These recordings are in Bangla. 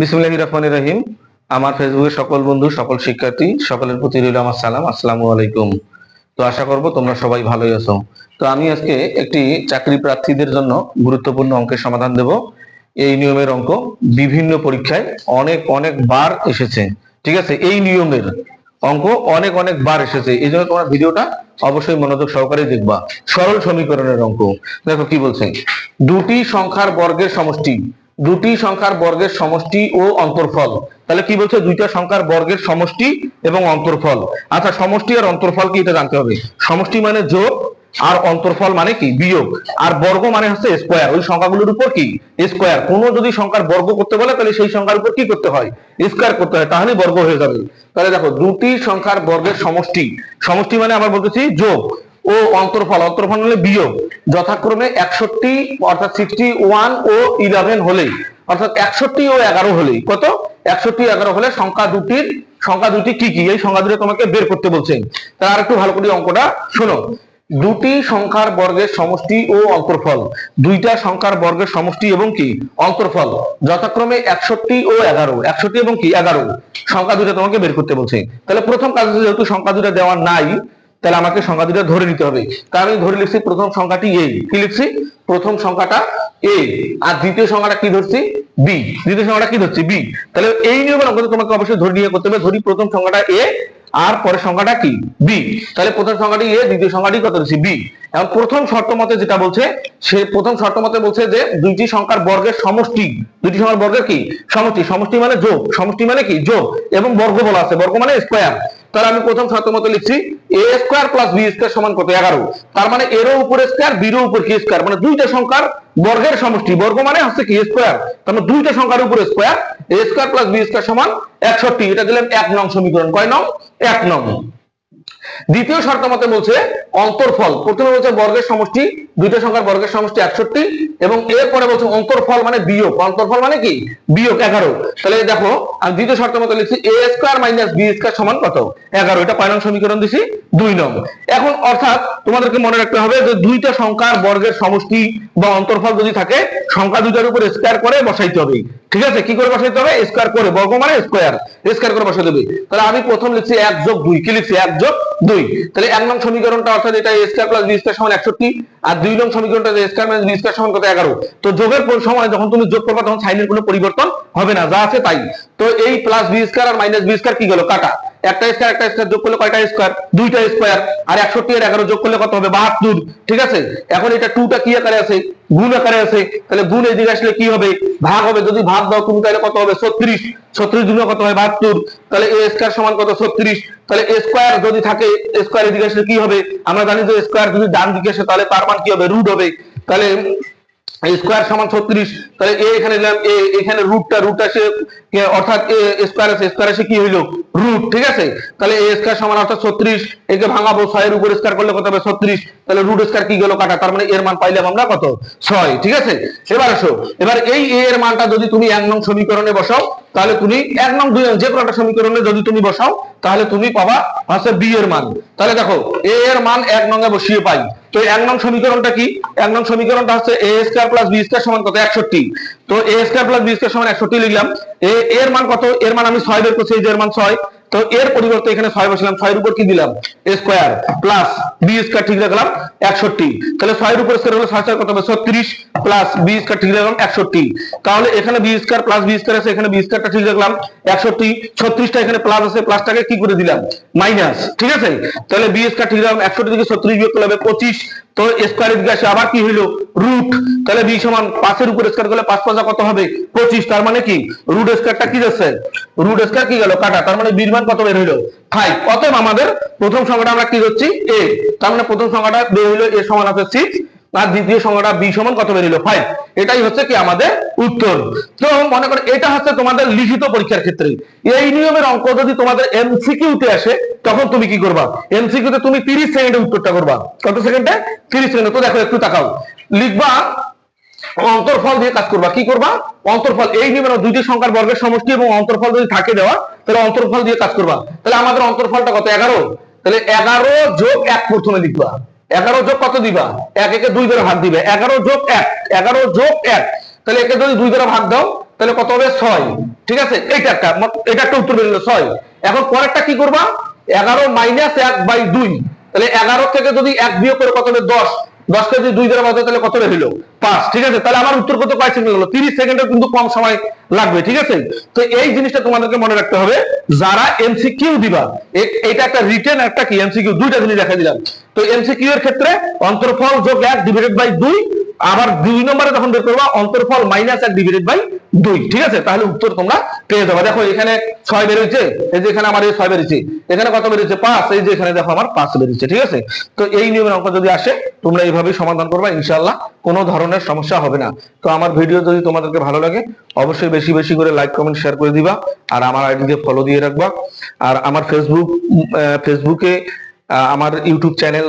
বিসমুল্লাহ রহমান রহিম। আমার ফেসবুকের সকল বন্ধু, সকল শিক্ষার্থী, সকলের প্রতি রইল আমার সালাম। আসসালামু আলাইকুম। তো আশা করব তোমরা সবাই ভালোই আছো। তো আমি আজকে একটি চাকরি প্রার্থীদের জন্য গুরুত্বপূর্ণ অঙ্কের সমাধান দেব। এই নিয়মের অঙ্ক বিভিন্ন পরীক্ষায় অনেক অনেক বার এসেছে। ঠিক আছে? এই নিয়মের অঙ্ক অনেক অনেক বার এসেছে। এই জন্য তোমার ভিডিওটা অবশ্যই মনোযোগ সহকারে দেখবা। সরল সমীকরণের অঙ্ক। দেখো কি বলছে? দুটি সংখ্যার বর্গের সমষ্টি দুটি সংখ্যার বর্গের সমষ্টি ও অন্তর্ফল। তাহলে কি বলছে? দুইটা সংখ্যার বর্গের সমষ্টি এবং অন্তর্ফল। আচ্ছা সমষ্টি আর অন্তর্ফল কি এটা জানতে হবে? সমষ্টি মানে যোগ আর অন্তর্ফল মানে কি? বিয়োগ। আর বর্গ মানে হচ্ছে স্কোয়ার ওই সংখ্যাগুলোর উপর কি? স্কোয়ার কোন যদি সংখ্যার বর্গ করতে বলে, তাহলে সেই সংখ্যার উপর কি করতে হয়? স্কোয়ার করতে হয়। তাহলে বর্গ হয়ে যাবে। তাহলে দেখো, দুটি সংখ্যার বর্গের সমষ্টি। সমষ্টি মানে আমরা বলতেছি যোগ। ও অন্তর্ফল অন্তর্ফল হলে বিয়োগ। যথাক্রমে একষট্টি, অর্থাৎ সিক্সটি ওয়ান ও ইলেভেন হলেই, অর্থাৎ একষট্টি ও এগারো হলেই কত? একষট্টি এগারো হলে সংখ্যা দুটির, সংখ্যা দুটি কি কি? এই সংখ্যা দুটি তোমাকে বের করতে বলছেন তার আর একটু ভালো করে অঙ্কটা শোনো। দুটি সংখ্যার বর্গের সমষ্টি ও অন্তর্ফল দুইটা সংখ্যার বর্গের সমষ্টি এবং কি? অন্তর্ফল যথাক্রমে একষট্টি ও এগারো। একষট্টি এবং কি? এগারো। সংখ্যা দুটো তোমাকে বের করতে বলছে। তাহলে প্রথম কাজ যেহেতু সংখ্যা দুটা দেওয়া নাই তাহলে আমাকে সংখ্যা দুটো ধরে নিতে হবে। তা আমি ধরে লিখছি প্রথম সংখ্যাটি এ কি লিখছি? প্রথম সংখ্যাটা এ আর দ্বিতীয় সংখ্যাটা কি ধরছি? বি দ্বিতীয় সংখ্যাটা কি ধরছি? বি তাহলে এই নিয়মের অঙ্ক তোমাকে অবশ্যই ধরে নিয়ে করতে হবে, ধরি প্রথম সংখ্যাটা এ আর পরের সংখ্যাটা কি? বি তাহলে প্রথম সংখ্যাটি এ দ্বিতীয় সংখ্যাটি কত ধরছি? বি এখন প্রথম শর্ত মতে যেটা বলছে, সে প্রথম শর্ত মতে বলছে যে দুইটি সংখ্যার বর্গের সমষ্টি, দুইটি সংখ্যার বর্গের কি? সমষ্টি। সমষ্টি মানে যোগ। সমষ্টি মানে কি? যোগ। এবং বর্গ বলা আছে। বর্গ মানে স্কোয়ার তাহলে আমি প্রথম শর্ত মতো লিখছি A square plus B square সমান কত? এগারো। তার মানে এরও উপরে স্কোয়ার বিরও উপর কি স্কোয়ার মানে দুইটা সংখ্যার বর্গের সমষ্টি। বর্গ মানে হচ্ছে কি স্কোয়ার তার মানে দুইটা সংখ্যার উপরে square A square plus B square সমান একষট্টি। এটা দিলাম এক নং সমীকরণ। কয় নং? এক নং। দ্বিতীয় শর্ত মতে বলছে অন্তর্ফল। প্রথমে বলছে বর্গের সমষ্টি দুইটা সংখ্যার বর্গের সমষ্টি একষট্টি, এবং এরপরে বলছে অন্তর্ফল মানে বিয়োগ। অন্তর্ফল মানে কি? বিয়োগ এগারো। তাহলে দেখো, আমি দ্বিতীয় শর্ত মতে লিখছি A square minus B square সমান কত? এগারো। এটা কয় নং সমীকরণ দিছি, দুই নং। এখন অর্থাৎ তোমাদেরকে মনে রাখতে হবে যে দুইটা সংখ্যার বর্গের সমষ্টি বা অন্তর্ফল যদি থাকে, সংখ্যা দুইটার উপর স্কোয়ার করে বসাইতে হবে। ঠিক আছে, কি করে বসাইতে হবে? স্কোয়ার করে বর্গ মানে স্কোয়ার স্কোয়ার করে বসাই দেবে তাহলে আমি প্রথম লিখছি এক যোগ দুই। কি লিখছি? এক যোগ দুই। তাহলে এক নং সমীকরণটা অর্থাৎ এটা স্কোয়ার প্লাস বি স্কোয়ার সমান একষট্টি। আর দুই নং সমীকরণটা A square minus B square সমান কত? এগারো। তো যোগের সময় যখন তুমি যোগ করবে, তখন সাইনের কোনো পরিবর্তন হবে না। যা আছে তাই। তো এই প্লাস বি স্কোয়ার আর মাইনাস বি স্কোয়ার কি গেল কাটা। একটা স্কোয়ার একটা স্কোয়ার যোগ করলে কয়টা স্কোয়ার দুইটা স্কোয়ার আর একষট্টি আর এগারো যোগ করলে কত হবে? বাহাত্তর। ঠিক আছে? এখন এটা টুটা কি আকারে আছে? গুণ আকারে আছে। তাহলে গুণ এদিকে আসলে কি হবে? ভাগ হবে। যদি ভাগ দাও, তুমি তাহলে কত হবে? ছত্রিশ। ছত্রিশ গুণ কত হয়? বাহাত্তর। তাহলে এ স্কোয়ার সমান কত? ছত্রিশ। তাহলে স্কোয়ার যদি থাকে স্কোয়ার এদিকে আসলে কি হবে? আমরা জানি যে স্কোয়ার যদি ডান দিকে আসে, তাহলে তার মান কি হবে? রুট হবে। তাহলে স্কোয়ার সমান ছত্রিশ, তাহলে এ এখানে নিলাম, এ এখানে রুটটা রুট আসে, এ অর্থাৎ এ স্কোয়ার আছে স্কোয়ার আসে কি হইল? রুট ঠিক আছে? তাহলে এ স্কোয়ার সমান অর্থাৎ ছত্রিশ, একে ভাঙাবো ছয়ের উপর স্কোয়ার করলে কত হবে? ছত্রিশ। তাহলে রুট স্কোয়ার কি গেল কাটা? তার মানে এর মান পাইলাম আমরা কত? ছয়, ঠিক আছে? এবার আসো, এবার এই এ এর মানটা যদি তুমি এক নং সমীকরণে বসাও, তাহলে তুমি এক নং দুই নং যে কোনো একটা সমীকরণে যদি তুমি বসাও, তাহলে তুমি পাবা হচ্ছে বি এর মান। তাহলে দেখো, এ এর মান এক নঙ্গে বসিয়ে পাই। তো এক নং সমীকরণটা কি? এক নং সমীকরণটা হচ্ছে A square plus B square সমান কত? একষট্টি। তো A square plus B square সমান একষট্টি লিখলাম। এ, এর মান কত? এর মান আমি ছয় বের করছি এর মান ছয়। তো এর পরিবর্তে এখানে ছয় বসলাম। ছয়ের উপর কি দিলাম? স্কোয়ার প্লাস বি স্কোয়ার ঠিক রাখলাম একষট্টি। তাহলে ছয়ের উপর স্কোয়ার হলো ছয় কত হবে? ছত্রিশ প্লাস বি স্কোয়ার ঠিক রাখলাম একষট্টি। তাহলে এখানে B square plus B square আছে, এখানে বি স্কোয়ারটা ঠিক রাখলাম একষট্টি। ছত্রিশটা এখানে প্লাস আছে প্লাসটাকে কি করে দিলাম? মাইনাস ঠিক আছে? তাহলে বি স্কোয়ার ঠিক রাখলাম একষট্টি থেকে ছত্রিশ বিয়োগ করলে হবে পঁচিশ। তো স্কোয়ার দিকে আসে আবার কি হইল? রুট তাহলে বি সমান পাঁচের উপর স্কোয়ার করলে পাঁচ পাঁচা কত হবে? পঁচিশ। তার মানে কি? রুট স্কোয়ারটা কি যাচ্ছে? রুট স্কোয়ার কি গেল? কাটা। তার মানে বির মান কত বের হইল? ফাইভ অতএব আমাদের প্রথম সংখ্যাটা আমরা কি হচ্ছি এ তার মানে প্রথম সংখ্যাটা বের হইল এ সমান আছে সিক্স আর দ্বিতীয় সংখ্যাটা বি সমান কত বেরিলো ফাইভ এটাই হচ্ছে কি আমাদের উত্তর। তো মনে করো, এটা হচ্ছে তোমাদের লিখিত পরীক্ষার ক্ষেত্রে। এই নিয়মের অঙ্ক যদি তোমাদের এমসিকিউতে আসে, তখন তুমি কি করবা? এমসিকিউতে তুমি তিরিশ সেকেন্ডে উত্তরটা করবা। কত সেকেন্ডে? তিরিশ সেকেন্ডে। তো দেখো, একটু তাকাও। লিখবা অন্তর্ফল দিয়ে কাজ করবা। কি করবা? অন্তরফল, এই নিয়মের দুইটি সংখ্যার বর্গের সমষ্টি এবং অন্তরফল যদি থাকে দেওয়া, তাহলে অন্তরফল দিয়ে কাজ করবা। তাহলে আমাদের অন্তরফলটা কত? এগারো। তাহলে এগারো যোগ এক প্রথমে লিখবা। এগারো যোগ কত দিবা? এক, একে দুই দ্বারা ভাগ দিবে। এগারো যোগ এক। এগারো যোগ এক। তাহলে একে যদি দুই দ্বারা ভাগ দাও, তাহলে কত হবে? ছয়। ঠিক আছে? এইটা একটা এটা একটা উত্তর বেরোলো ছয়। এখন পরেরটা কি করবা? এগারো মাইনাস এক বাই দুই। তাহলে এগারো থেকে যদি এক বিয়োগ করে কত হবে? দশ। দশকে যদি দুই দ্বারা বাদ তাহলে কত হলো পাঁচ, ঠিক আছে? তাহলে আমার উত্তর কত কয় সেকেন্ড হলো তিরিশ সেকেন্ডের কিন্তু কম সময় লাগবে, ঠিক আছে? তো এই জিনিসটা তোমাদেরকে মনে রাখতে হবে, যারা এমসিকিউ দিবা এটা একটা রিটেন একটা কি? এমসিকিউ দুইটা জিনিস দেখা দিলাম। তো এমসিকিউ এর ক্ষেত্রে অন্তর্ফল যোগ এক ডিভাইডেড বাই দুই আবার দুই নম্বরে যখন বের করবা, অন্তরফল মাইনাস এক ডিভাইডেড বাই দুই। ঠিক আছে? তাহলে উত্তর তোমরা পেয়ে যাবে। দেখো, এখানে ছয় বেরোচ্ছে এই যে এখানে আমার এই ছয় বেরিয়েছে, এখানে কত বেরিয়েছে? পাঁচ। এই যে এখানে দেখো আমার পাঁচ বেরিয়েছে, ঠিক আছে? তো এই নিয়মের অঙ্ক যদি আসে, তোমরা এইভাবে সমাধান করবা, ইনশাআল্লাহ কোনো ধরনের সমস্যা হবে না। তো আমার ভিডিও যদি তোমাদেরকে ভালো লাগে, অবশ্যই বেশি বেশি করে লাইক কমেন্ট শেয়ার করে দিবা, আর আমার আইডিতে ফলো দিয়ে রাখবা। আর আমার ফেসবুক ফেসবুকে আমার ইউটিউব চ্যানেল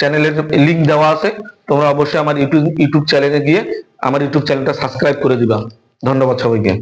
চ্যানেলের লিংক দেওয়া আছে। তোমরা অবশ্যই আমার ইউটিউব ইউটিউব চ্যানেলে গিয়ে আমার ইউটিউব চ্যানেলটা সাবস্ক্রাইব করে দিবা। ধন্যবাদ সবাইকে।